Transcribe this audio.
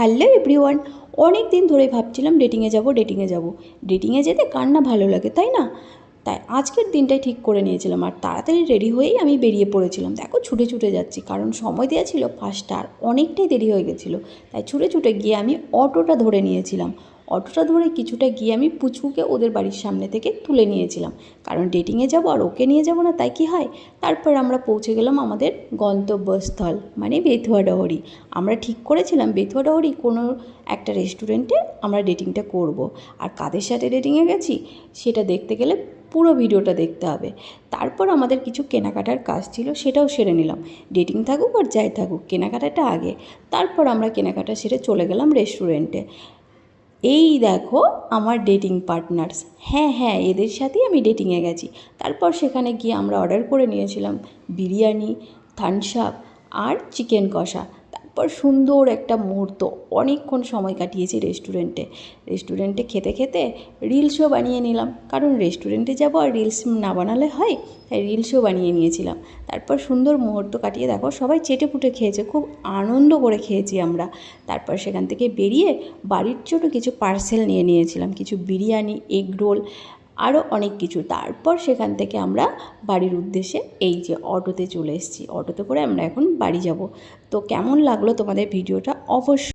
Hello everyone অনেক দিন ধরে ভাবছিলাম ডেটিংয়ে যাব ডেটিংয়ে যাব। ডেটিংয়ে যেতে কার না ভালো লাগে, তাই না? তাই আজকের দিনটাই ঠিক করে নিয়েছিলাম আর তাড়াতাড়ি রেডি হয়েই আমি বেরিয়ে পড়েছিলাম। দেখো ছুটে ছুটে যাচ্ছি, কারণ সময় দেওয়া ছিল পাঁচটা আর অনেকটাই দেরি হয়ে গেছিল। তাই ছুটে ছুটে গিয়ে আমি অটোটা ধরে নিয়েছিলাম। অটোটা ধরে কিছুটা গিয়ে আমি পুচকুকে ওদের বাড়ির সামনে থেকে তুলে নিয়েছিলাম। কারণ ডেটিংয়ে যাব আর ওকে নিয়ে যাব না, তাই কি হয়? তারপর আমরা পৌঁছে গেলাম আমাদের গন্তব্যস্থল মানে বেথুয়া ডহরি। আমরা ঠিক করেছিলাম বেথুয়া ডহরি, কোনো একটা রেস্টুরেন্টে আমরা ডেটিংটা করব। আর কাদের সাথে ডেটিংয়ে গেছি, সেটা দেখতে গেলে পুরো ভিডিওটা দেখতে হবে। তারপর আমাদের কিছু কেনাকাটার কাজ ছিল, সেটাও সেরে নিলাম। ডেটিং থাকুক আর যাই থাকুক, কেনাকাটাটা আগে। তারপর আমরা কেনাকাটা সেরে চলে গেলাম রেস্টুরেন্টে এই দেখো আমার ডেটিং পার্টনার্স হ্যাঁ হ্যাঁ এদের সাথেই আমি ডেটিংয়ে গেছি। তারপর সেখানে গিয়ে আমরা অর্ডার করে নিয়েছিলাম বিরিয়ানি থানসাপ আর চিকেন কষা। তারপর সুন্দর একটা মুহূর্ত। অনেকক্ষণ সময় কাটিয়েছি রেস্টুরেন্টে রেস্টুরেন্টে খেতে খেতে রিলসও বানিয়ে নিলাম। কারণ রেস্টুরেন্টে যাব আর রিলস না বানালে হয়, তাই রিলসও বানিয়ে নিয়েছিলাম। তারপর সুন্দর মুহূর্ত কাটিয়ে দেখো, সবাই চেটে পুটে খেয়েছে, খুব আনন্দ করে খেয়েছি আমরা। তারপর সেখান থেকে বেরিয়ে বাড়ির জন্য কিছু পার্সেল নিয়ে নিয়েছিলাম। কিছু বিরিয়ানি এগ রোল আরও অনেক কিছু। তারপর সেখান থেকে আমরা বাড়ির উদ্দেশ্যে এই যে অটোতে চলে এসেছি। অটোতে করে আমরা এখন বাড়ি যাব। তো কেমন লাগল তোমাদের ভিডিওটা? অবশ্যই